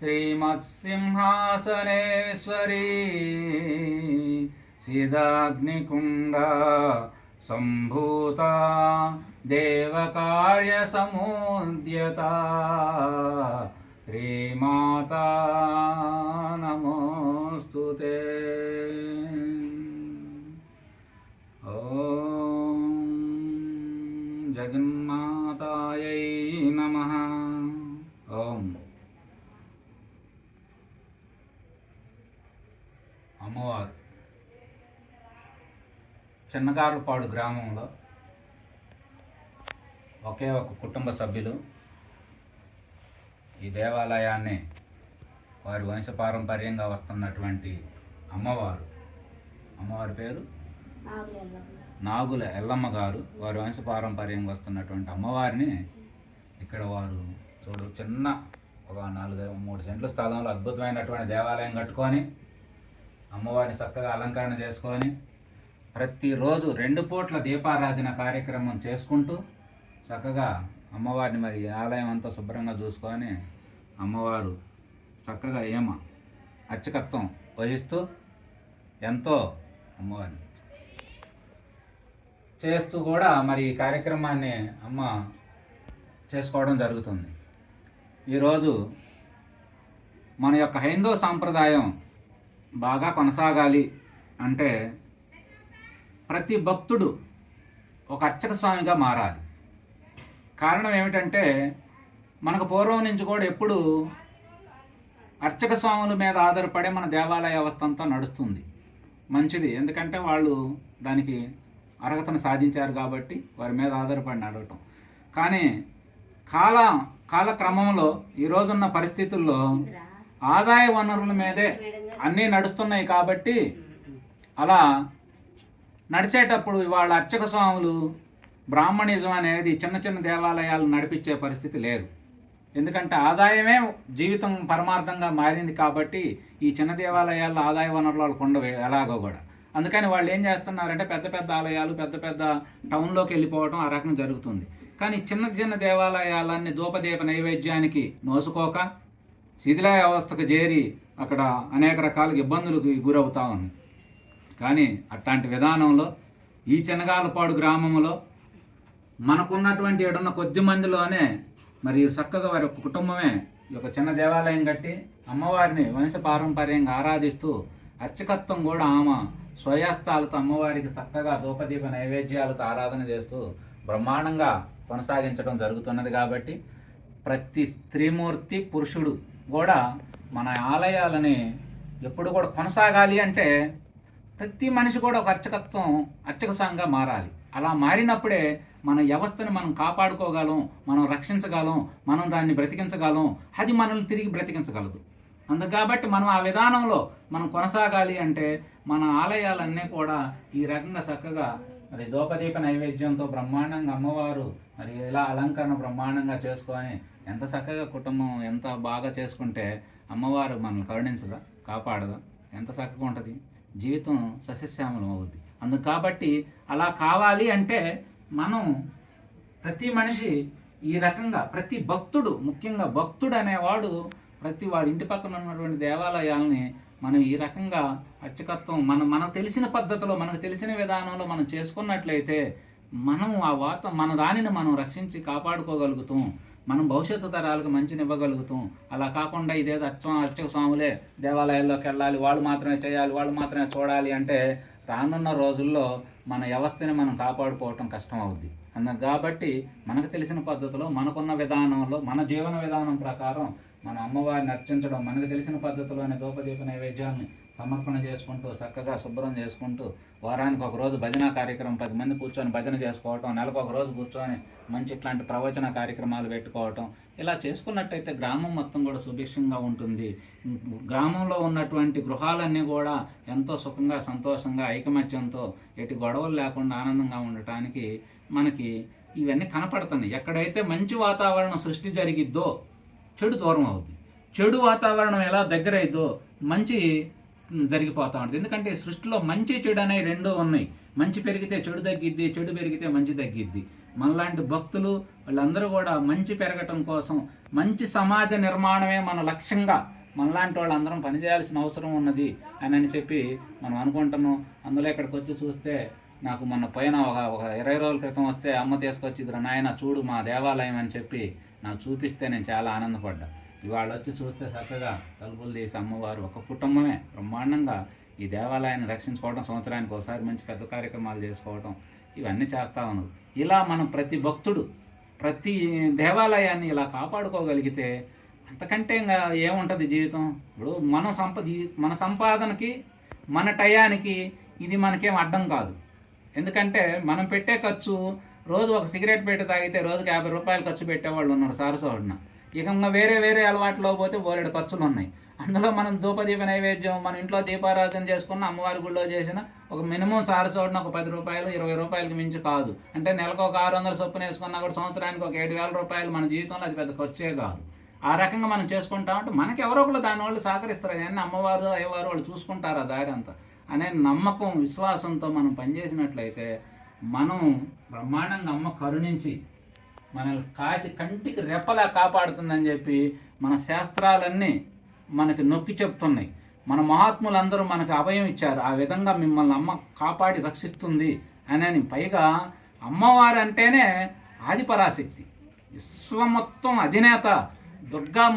श्रीमत्सिंहासनेश्वरी सिदाग्निकुण्डा सम्भूता देवकार्यसमुद्यता श्रीमाता नमोऽस्तु ते। ॐ जगन्मातायै అమ్మవారు. చిన్నగారుపాడు గ్రామంలో ఒకే ఒక కుటుంబ సభ్యులు ఈ దేవాలయాన్ని వారి వంశపారంపర్యంగా వస్తున్నటువంటి అమ్మవారు. అమ్మవారి పేరు? నాగుల ఎల్లమ్మ గారు. వారి వంశపారంపర్యంగా వస్తున్నటువంటి అమ్మవారిని ఇక్కడ వారు చూడు చిన్న ఒక నాలుగు మూడు సెంట్ల స్థలంలో అద్భుతమైనటువంటి దేవాలయం కట్టుకొని అమ్మవారిని చక్కగా అలంకరణ చేసుకొని ప్రతిరోజు రెండు పూట్ల దీపారాధన కార్యక్రమం చేసుకుంటూ చక్కగా అమ్మవారిని మరి ఆలయం అంతా శుభ్రంగా చూసుకొని అమ్మవారు చక్కగా ఏమ అర్చకత్వం వహిస్తూ ఎంతో అమ్మవారిని చేస్తూ కూడా మరి ఈ కార్యక్రమాన్ని అమ్మ చేసుకోవడం జరుగుతుంది. ఈరోజు మన యొక్క హైందవ సాంప్రదాయం బాగా కొనసాగాలి అంటే ప్రతి భక్తుడు ఒక అర్చక స్వామిగా మారాలి. కారణం ఏమిటంటే మనకు పూర్వం నుంచి కూడా ఎప్పుడు అర్చక స్వాముల మీద ఆధారపడే మన దేవాలయ వ్యవస్థ అంతా నడుస్తుంది. మంచిది. ఎందుకంటే వాళ్ళు దానికి అర్హతను సాధించారు కాబట్టి వారి మీద ఆధారపడి నడవటం. కానీ కాల కాలక్రమంలో ఈ రోజున్న పరిస్థితుల్లో ఆదాయ వనరుల మీదే అన్నీ నడుస్తున్నాయి కాబట్టి అలా నడిచేటప్పుడు వాళ్ళ అర్చక స్వాములు బ్రాహ్మణిజం అనేది చిన్న చిన్న దేవాలయాలు నడిపించే పరిస్థితి లేదు. ఎందుకంటే ఆదాయమే జీవితం పరమార్థంగా మారింది కాబట్టి ఈ చిన్న దేవాలయాల్లో ఆదాయ వనరులు వాళ్ళకు ఉండవు ఎలాగో కూడా. అందుకని వాళ్ళు ఏం చేస్తున్నారంటే పెద్ద పెద్ద ఆలయాలు పెద్ద పెద్ద టౌన్లోకి వెళ్ళిపోవడం ఆ రకం జరుగుతుంది. కానీ చిన్న చిన్న దేవాలయాలన్నీ ధూపదీప నైవేద్యానికి నోసుకోక శిథిలావస్థకు వ్యవస్థకు చేరి అక్కడ అనేక రకాల ఇబ్బందులకు గురవుతా ఉంది. కానీ అట్లాంటి విధానంలో ఈ చిన్నగాలపాడు గ్రామంలో మనకున్నటువంటి ఏడున్న కొద్ది మందిలోనే మరి చక్కగా వారి యొక్క కుటుంబమే ఈ యొక్క చిన్న దేవాలయం కట్టి అమ్మవారిని వంశ పారంపర్యంగా ఆరాధిస్తూ అర్చకత్వం కూడా ఆమె స్వయాస్తాలతో అమ్మవారికి చక్కగా ధూపదీప నైవేద్యాలతో ఆరాధన చేస్తూ బ్రహ్మాండంగా కొనసాగించడం జరుగుతున్నది కాబట్టి ప్రతి స్త్రీమూర్తి పురుషుడు కూడా మన ఆలయాలని ఎప్పుడు కూడా కొనసాగాలి అంటే ప్రతి మనిషి కూడా ఒక అర్చకత్వం అర్చక సంఘంగా మారాలి. అలా మారినప్పుడే మన వ్యవస్థను మనం కాపాడుకోగలం మనం రక్షించగలం మనం దాన్ని బ్రతికించగలం. అది మనల్ని తిరిగి బ్రతికించగలదు. అందు కాబట్టి మనం ఆ విధానంలో మనం కొనసాగాలి అంటే మన ఆలయాలన్నీ కూడా ఈ రకంగా చక్కగా మరి దోపదీప నైవేద్యంతో బ్రహ్మాండంగా అమ్మవారు మరి ఇలా అలంకరణ బ్రహ్మాండంగా చేసుకొని ఎంత చక్కగా కుటుంబం ఎంత బాగా చేసుకుంటే అమ్మవారు మనల్ని కరుణించదా కాపాడదా? ఎంత చక్కగా ఉంటుంది? జీవితం సస్యశ్యామలం అవుద్ది. అందుకు కాబట్టి అలా కావాలి అంటే మనం ప్రతి మనిషి ఈ రకంగా ప్రతి భక్తుడు ముఖ్యంగా భక్తుడు అనేవాడు ప్రతి వాడి ఇంటి పక్కన ఉన్నటువంటి దేవాలయాలని మనం ఈ రకంగా అర్చకత్వం మనం మనకు తెలిసిన పద్ధతిలో మనకు తెలిసిన విధానంలో మనం చేసుకున్నట్లయితే మనం ఆ వాత మన దానిని మనం రక్షించి కాపాడుకోగలుగుతాం. మనం భవిష్యత్తు తరాలకు మంచిని ఇవ్వగలుగుతాం అలా కాకుండా ఇదేదో అచ్చం అర్చక స్వాములే దేవాలయాల్లోకి వెళ్ళాలి వాళ్ళు మాత్రమే చేయాలి వాళ్ళు మాత్రమే చూడాలి అంటే రానున్న రోజుల్లో మన వ్యవస్థని మనం కాపాడుకోవటం కష్టం అవుద్ది అన్న కాబట్టి మనకు తెలిసిన పద్ధతిలో మనకున్న విధానంలో మన జీవన విధానం ప్రకారం మన అమ్మవారిని అర్చించడం మనకు తెలిసిన పద్ధతిలోనే దూపదీప నైవేద్యాన్ని సమర్పణ చేసుకుంటూ చక్కగా శుభ్రం చేసుకుంటూ వారానికి ఒక రోజు భజన కార్యక్రమం పది మంది కూర్చొని భజన చేసుకోవటం నెలకు ఒక రోజు కూర్చొని మంచి ఇట్లాంటి ప్రవచన కార్యక్రమాలు పెట్టుకోవటం ఇలా చేసుకున్నట్టయితే గ్రామం మొత్తం కూడా సుభిక్షంగా ఉంటుంది. గ్రామంలో ఉన్నటువంటి గృహాలన్నీ కూడా ఎంతో సుఖంగా సంతోషంగా ఐకమత్యంతో ఎటు గొడవలు లేకుండా ఆనందంగా ఉండటానికి మనకి ఇవన్నీ కనపడుతున్నాయి. ఎక్కడైతే మంచి వాతావరణం సృష్టి జరిగిద్దో చెడు దూరం అవుతుంది చెడు వాతావరణం ఎలా దగ్గరైద్దో మంచి జరిగిపోతూ ఉంటుంది. ఎందుకంటే సృష్టిలో మంచి చెడు అనేవి రెండూ ఉన్నాయి. మంచి పెరిగితే చెడు తగ్గిద్ది చెడు పెరిగితే మంచి తగ్గిద్ది. మనలాంటి భక్తులు వాళ్ళందరూ కూడా మంచి పెరగటం కోసం మంచి సమాజ నిర్మాణమే మన లక్ష్యంగా మనలాంటి వాళ్ళందరం పనిచేయాల్సిన అవసరం ఉన్నది అని అని చెప్పి మనం అనుకుంటున్నాం. అందులో ఇక్కడికి వచ్చి చూస్తే నాకు మొన్న పైన ఒక ఒక ఇరవై రోజుల క్రితం వస్తే అమ్మ తీసుకొచ్చి ఇద్దరు నాయన చూడు మా దేవాలయం అని చెప్పి నాకు చూపిస్తే నేను చాలా ఆనందపడ్డా. ఇవాళ వచ్చి చూస్తే చక్కగా తలుపులు తీసి అమ్మవారు ఒక కుటుంబమే. బ్రహ్మాండంగా ఈ దేవాలయాన్ని రక్షించుకోవడం సంవత్సరానికి ఒకసారి మంచి పెద్ద కార్యక్రమాలు చేసుకోవడం ఇవన్నీ చేస్తూ ఉన్నారు ఇలా మనం ప్రతి భక్తుడు ప్రతి దేవాలయాన్ని ఇలా కాపాడుకోగలిగితే అంతకంటే ఇంకా ఏముంటుంది జీవితం? ఇప్పుడు మన సంపద మన సంపాదనకి మన టయానికి ఇది మనకేం అడ్డం కాదు. ఎందుకంటే మనం పెట్టే ఖర్చు రోజు ఒక సిగరెట్ పెట్టి తాగితే రోజుకి యాభై రూపాయలు ఖర్చు పెట్టేవాళ్ళు ఉన్నారు సారసోడిన ఇక వేరే వేరే అలవాట్లో పోతే బోలెడు ఖర్చులు ఉన్నాయి. అందులో మనం ధూపదీప నైవేద్యం మన ఇంట్లో దీపారాధన చేసుకున్న అమ్మవారి గుళ్ళో చేసిన ఒక మినిమం సారసోడిన ఒక పది రూపాయలు ఇరవై రూపాయలకి మించి కాదు. అంటే నెలకు ఒక ఆరు వందల చొప్పున వేసుకున్నా కూడా సంవత్సరానికి ఒక ఏడు వేల రూపాయలు మన జీవితంలో అది పెద్ద ఖర్చే కాదు. ఆ రకంగా మనం చేసుకుంటామంటే మనకి ఎవరో ఒకళ్ళు దాని వాళ్ళు సహకరిస్తారు. కానీ అమ్మవారు అయ్యవారు వాళ్ళు చూసుకుంటారు ఆ దారి అంతా. అనే నమ్మకం విశ్వాసంతో మనం పనిచేసినట్లయితే మనం బ్రహ్మాండంగా అమ్మ కరుణించి మనల్ని కాచి కంటికి రెప్పలా కాపాడుతుందని చెప్పి మన శాస్త్రాలన్నీ మనకి నొక్కి చెప్తున్నాయి. మన మహాత్ములందరూ మనకు అభయం ఇచ్చారు. ఆ విధంగా మిమ్మల్ని అమ్మ కాపాడి రక్షిస్తుంది అని పైగా అమ్మవారు అంటేనే ఆదిపరాశక్తి. విశ్వం మొత్తం అధినేత. దుర్గా